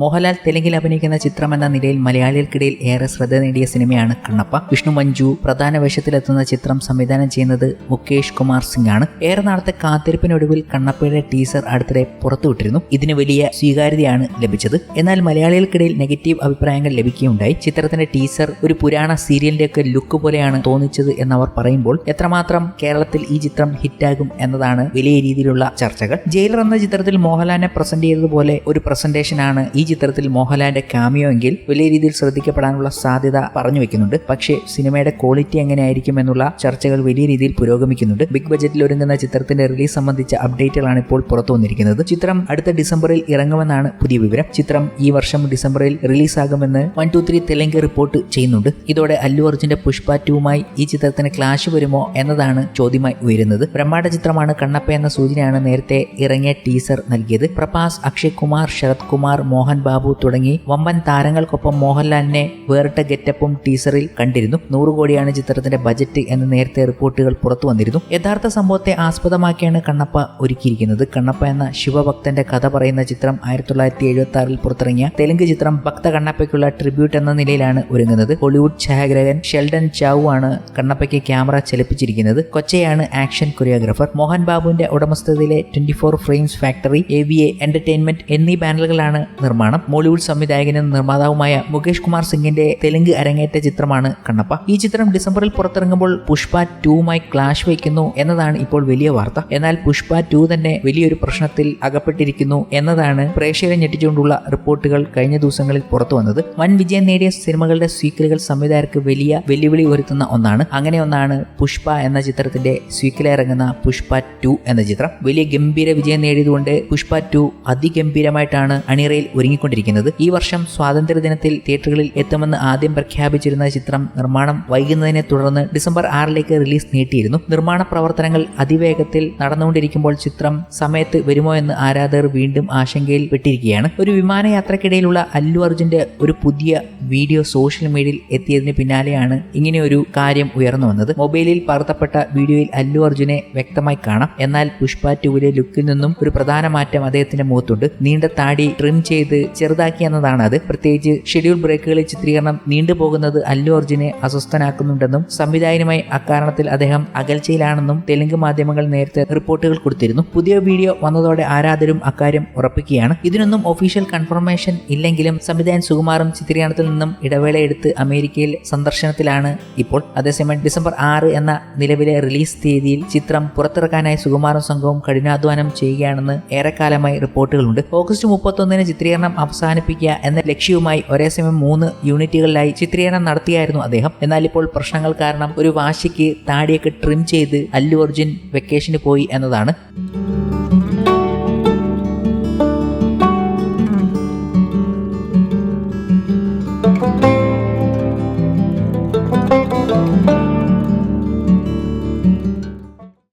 മോഹൻലാൽ തെലുങ്കിൽ അഭിനയിക്കുന്ന ചിത്രം എന്ന നിലയിൽ മലയാളികൾക്കിടയിൽ ഏറെ ശ്രദ്ധ നേടിയ സിനിമയാണ് കണ്ണപ്പ. വിഷ്ണു മഞ്ജു പ്രധാന വേഷത്തിലെത്തുന്ന ചിത്രം സംവിധാനം ചെയ്യുന്നത് മുകേഷ് കുമാർ സിംഗ് ആണ് ഏറെ നാളത്തെ കാത്തിരിപ്പിനൊടുവിൽ കണ്ണപ്പയുടെ ടീസർ അടുത്തിടെ പുറത്തുവിട്ടിരുന്നു. ഇതിന് വലിയ സ്വീകാര്യതയാണ് ലഭിച്ചത്. എന്നാൽ മലയാളികൾക്കിടയിൽ നെഗറ്റീവ് അഭിപ്രായങ്ങൾ ലഭിക്കുകയുണ്ടായി. ചിത്രത്തിന്റെ ടീസർ ഒരു പുരാണ സീരിയലിന്റെ ഒക്കെ ലുക്ക് പോലെയാണ് തോന്നിച്ചത് എന്നവർ പറയുമ്പോൾ എത്രമാത്രം കേരളത്തിൽ ഈ ചിത്രം ഹിറ്റാകും എന്നതാണ് വലിയ രീതിയിലുള്ള ചർച്ചകൾ. ജയിലർ എന്ന ചിത്രത്തിൽ മോഹൻലാലിനെ പ്രസന്റ് ചെയ്തതുപോലെ ഒരു പ്രസന്റേഷൻ ആണ് ഈ ചിത്രത്തിൽ മോഹൻലാലിന്റെ കാമിയോ എങ്കിൽ വലിയ രീതിയിൽ ശ്രദ്ധിക്കപ്പെടാനുള്ള സാധ്യത പറഞ്ഞു വെക്കുന്നുണ്ട്. പക്ഷേ സിനിമയുടെ ക്വാളിറ്റി എങ്ങനെയായിരിക്കും എന്നുള്ള ചർച്ചകൾ വലിയ രീതിയിൽ പുരോഗമിക്കുന്നുണ്ട്. ബിഗ് ബജറ്റിൽ ഒരുങ്ങുന്ന ചിത്രത്തിന്റെ റിലീസ് സംബന്ധിച്ച അപ്ഡേറ്റുകളാണ് ഇപ്പോൾ പുറത്തു വന്നിരിക്കുന്നത്. ചിത്രം അടുത്ത ഡിസംബറിൽ ഇറങ്ങുമെന്നാണ് പുതിയ വിവരം. ചിത്രം ഈ വർഷം ഡിസംബറിൽ റിലീസാകുമെന്ന് one two three Telugu report ചെയ്യുന്നുണ്ട്. ഇതോടെ അല്ലു അർജുന്റെ പുഷ്പ ടൂവുമായി ഈ ചിത്രത്തിന് ക്ലാഷ് വരുമോ എന്നതാണ് ചോദ്യമായി ഉയരുന്നത്. ബ്രഹ്മാണ്ഡ ചിത്രമാണ് കണ്ണപ്പ എന്ന സൂചനയാണ് നേരത്തെ ഇറങ്ങിയ ടീസർ നൽകിയത്. പ്രഭാസ് അക്ഷയ് കുമാർ ശരത് കുമാർ മോഹൻ ബാബു തുടങ്ങി. വമ്പൻ താരങ്ങൾക്കൊപ്പം മോഹൻലാലിനെ വേറിട്ട ഗെറ്റപ്പും ടീസറിൽ കണ്ടിരുന്നു. നൂറ് കോടിയാണ് ചിത്രത്തിന്റെ ബജറ്റ് എന്ന് നേരത്തെ റിപ്പോർട്ടുകൾ പുറത്തു വന്നിരുന്നു. യഥാർത്ഥ സംഭവത്തെ ആസ്പദമാക്കിയാണ് കണ്ണപ്പ ഒരുക്കിയിരിക്കുന്നത്. കണ്ണപ്പ എന്ന ശിവഭക്തന്റെ കഥ പറയുന്ന ചിത്രം ആയിരത്തി തൊള്ളായിരത്തി എഴുപത്തി ആറിൽ പുറത്തിറങ്ങിയ തെലുങ്ക് ചിത്രം ഭക്ത കണ്ണപ്പയ്ക്കുള്ള ട്രിബ്യൂട്ട് എന്ന നിലയിലാണ് ഒരുങ്ങുന്നത്. ഹോളിവുഡ് ഛായാഗ്രഹകൻ ഷെൽഡൻ ചാവു ആണ് കണ്ണപ്പയ്ക്ക് ക്യാമറ ചലിപ്പിച്ചിരിക്കുന്നത്. കൊച്ചയാണ് ആക്ഷൻ കൊറിയോഗ്രാഫർ. മോഹൻ ബാബുവിന്റെ ഉടമസ്ഥതയിലെ twenty four frames factory A V A entertainment എന്നീ ബാനറുകളാണ് നിർമ്മാണം മോളിവുഡ് സംവിധായകനും നിർമ്മാതാവുമായ മുകേഷ് കുമാർ സിംഗിന്റെ തെലുങ്ക് അരങ്ങേറ്റ ചിത്രമാണ് കണ്ണപ്പ. ഈ ചിത്രം ഡിസംബറിൽ പുറത്തിറങ്ങുമ്പോൾ പുഷ്പ ടൂവുമായി ക്ലാഷ് വയ്ക്കുന്നു എന്നതാണ് ഇപ്പോൾ വലിയ വാർത്ത. എന്നാൽ പുഷ്പ ടു തന്നെ വലിയൊരു പ്രശ്നത്തിൽ അകപ്പെട്ടിരിക്കുന്നു എന്നതാണ് പ്രേക്ഷകരെ ഞെട്ടിച്ചുകൊണ്ടുള്ള റിപ്പോർട്ടുകൾ കഴിഞ്ഞ ദിവസങ്ങളിൽ പുറത്തു വന്നത്. വൻ വിജയം നേടിയ സിനിമകളുടെ സ്വീക്കലുകൾ സംവിധായകർക്ക് വലിയ വെല്ലുവിളി ഉയർത്തുന്ന ഒന്നാണ്. അങ്ങനെ ഒന്നാണ് പുഷ്പ എന്ന ചിത്രത്തിന്റെ സ്വീക്കലിറങ്ങുന്ന പുഷ്പ ടു എന്ന ചിത്രം. വലിയ ഗംഭീര വിജയം നേടിയതുകൊണ്ട് പുഷ്പ ടു അതിഗംഭീരമായിട്ടാണ് അണിയറയിൽ ഒരുങ്ങിക്കൊണ്ടിരിക്കുന്നത്. ഈ വർഷം സ്വാതന്ത്ര്യദിനത്തിൽ തിയേറ്ററുകളിൽ എത്തുമെന്ന് ആദ്യം പ്രഖ്യാപിച്ചിരുന്ന ചിത്രം നിർമ്മാണം വൈകുന്നതിനെ തുടർന്ന് ഡിസംബർ ആറിലേക്ക് റിലീസ് നീട്ടിയിരുന്നു. നിർമ്മാണ പ്രവർത്തനങ്ങൾ അതിവേഗത്തിൽ നടന്നുകൊണ്ടിരിക്കുമ്പോൾ ചിത്രം സമയത്ത് വരുമോ എന്ന് ആരാധകർ വീണ്ടും ആശങ്കയിൽ പെട്ടിരിക്കുകയാണ്. ഒരു വിമാനയാത്രക്കിടയിലുള്ള അല്ലു അർജുന്റെ ഒരു പുതിയ വീഡിയോ സോഷ്യൽ മീഡിയയിൽ എത്തിയതിന് പിന്നാലെയാണ് ഇങ്ങനെ ഒരു കാര്യം ഉയർന്നു വന്നത്. മൊബൈലിൽ പകർത്തപ്പെട്ട വീഡിയോയിൽ അല്ലു അർജുനെ വ്യക്തമായി കാണാം. എന്നാൽ പുഷ്പ ടൂവിലെ ലുക്കിൽ നിന്നും ഒരു പ്രധാന മാറ്റം അദ്ദേഹത്തിന്റെ മുഖത്തുണ്ട്. നീണ്ട താടി ട്രിം ചെയ്ത് ചെറുതാക്കി എന്നതാണ്. അത് പ്രത്യേകിച്ച് ഷെഡ്യൂൾ ബ്രേക്കുകളിൽ ചിത്രീകരണം നീണ്ടുപോകുന്നത് അല്ലു അർജുനെ അസ്വസ്ഥനാക്കുന്നുണ്ടെന്നും സംവിധായകനുമായി അക്കാരണത്തിൽ അദ്ദേഹം അകൽച്ചയിലാണെന്നും തെലുങ്ക് മാധ്യമങ്ങൾ നേരത്തെ റിപ്പോർട്ടുകൾ കൊടുത്തിരുന്നു. പുതിയ വീഡിയോ വന്നതോടെ ആരാധരും അക്കാര്യം ഉറപ്പിക്കുകയാണ്. ഇതിനൊന്നും ഒഫീഷ്യൽ കൺഫർമേഷൻ ഇല്ലെങ്കിലും സംവിധായകൻ സുകുമാറും ചിത്രീകരണത്തിൽ നിന്നും ഇടവേളയെടുത്ത് അമേരിക്കയിൽ സന്ദർശനത്തിലാണ് ഇപ്പോൾ. അതേസമയം ഡിസംബർ ആറ് എന്ന നിലവിലെ റിലീസ് തീയതിയിൽ ചിത്രം പുറത്തിറക്കാനായി സുകുമാറും സംഘവും കഠിനാധ്വാനം ചെയ്യുകയാണെന്ന് ഏറെക്കാലമായി റിപ്പോർട്ടുകളുണ്ട്. ഓഗസ്റ്റ് മുപ്പത്തൊന്നിന് ചിത്രീകരണം അവസാനിപ്പിക്കുക എന്ന ലക്ഷ്യവുമായി ഒരേ സമയം മൂന്ന് യൂണിറ്റുകളിലായി ചിത്രീകരണം നടത്തിയായിരുന്നു അദ്ദേഹം. എന്നാൽ ഇപ്പോൾ പ്രശ്നങ്ങൾ കാരണം ഒരു വാശിക്ക് താടിയൊക്കെ ട്രിം ചെയ്ത് അല്ലു അർജുൻ വെക്കേഷന് പോയി എന്നതാണ്.